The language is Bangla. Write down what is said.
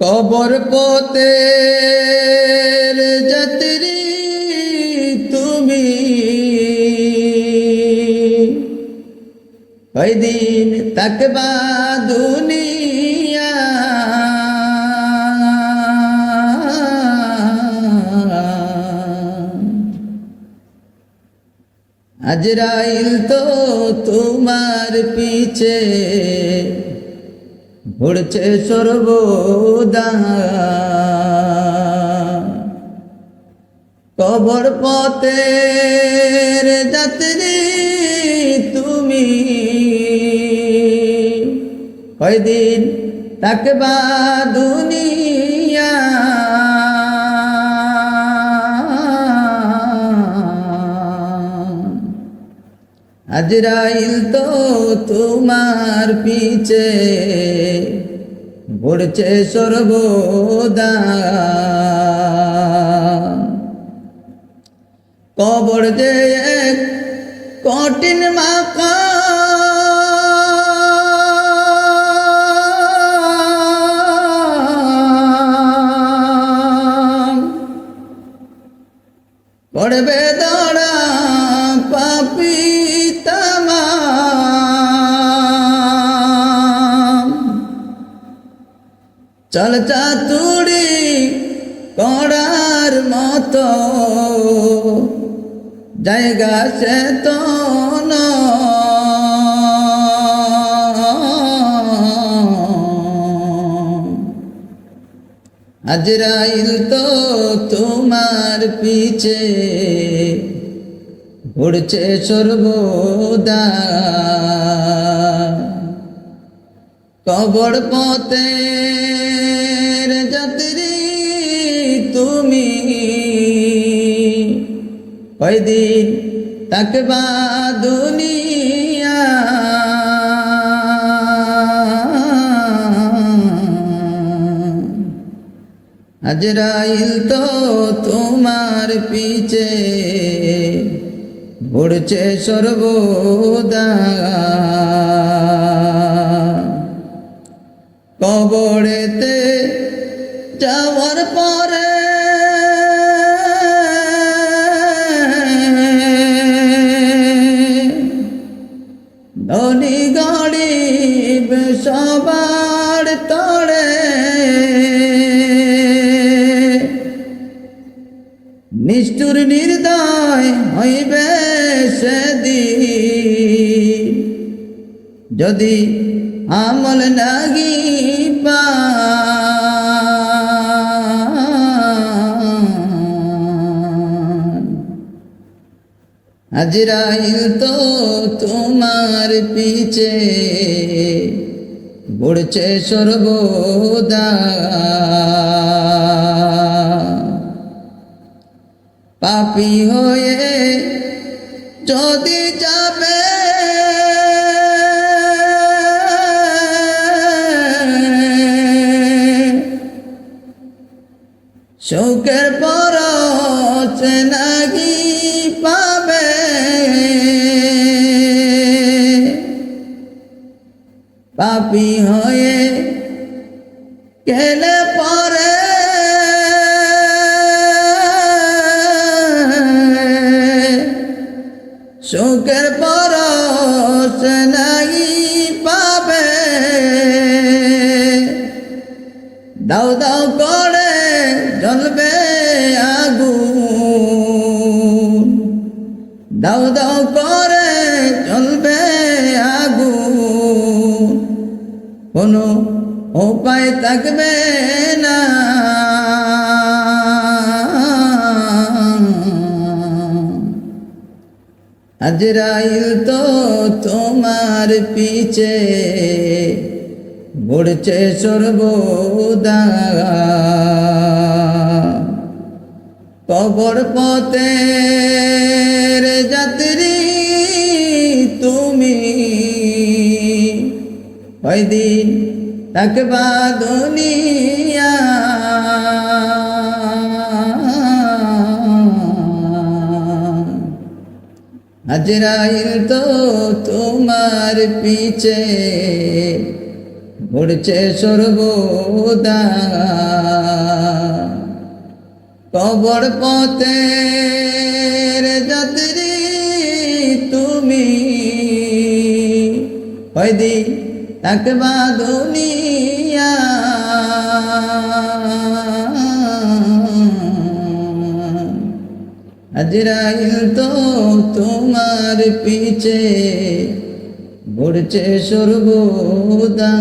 কবর পতে যাত্রী তুমি। কয়দিন তাকবা দুনিয়া। আজরাইল তো তোমার পিছে। ঘুরছে সর্বদা। কবর পথের যাত্রী তুমি। কয়দিন তাকবা দুনিয়া আজরাইল তো তোমার পিছে ঘুরছে সর্বদা। কবর যে এক কঠিন মাকা পড়বে চল চাতুড়ি করার মতো। জায়গা সে তো আজরাইল তো তোমার পিছে উড়ছে সর্বদা। কবর পথে যাত্রী তুমি। কয়দিন তাকবা দুনিয়া। আজরাইল তো তোমার পিছে ঘুরছে সর্বদা। কবরেতে যাওয়ার পরে ধনী গরিব সবার তরে নিষ্ঠুর নির্দয় হইবে সেদিন। যদি আমল নাগি পা আজরাইল তো তোমার পিছে ঘুরছে সর্বদা। পাপি হয়ে যদি যাবে শোকের পর নাগি পাপি হয়ে গেলে পরে শোকের পর নাই পাবে। দাও দাও করে জ্বলবে আগুন। দাও দাও করে জ্বলবে আগুন। কোনো উপায় থাকবে না। আজরাইল তো তোমার পিছে ঘুরছে সর্বদা। কবর পথে যাত্রী কয়দিন তাকবা দুনিয়া? আজরাইল তো তোমার পিছে ঘুরছে সর্বদা। কবর পথের যাত্রী তুমি। কয়দিন থাকবা দুনিয়া। আজরাইল তো তোমার পিছে ঘুরছে সর্বদা।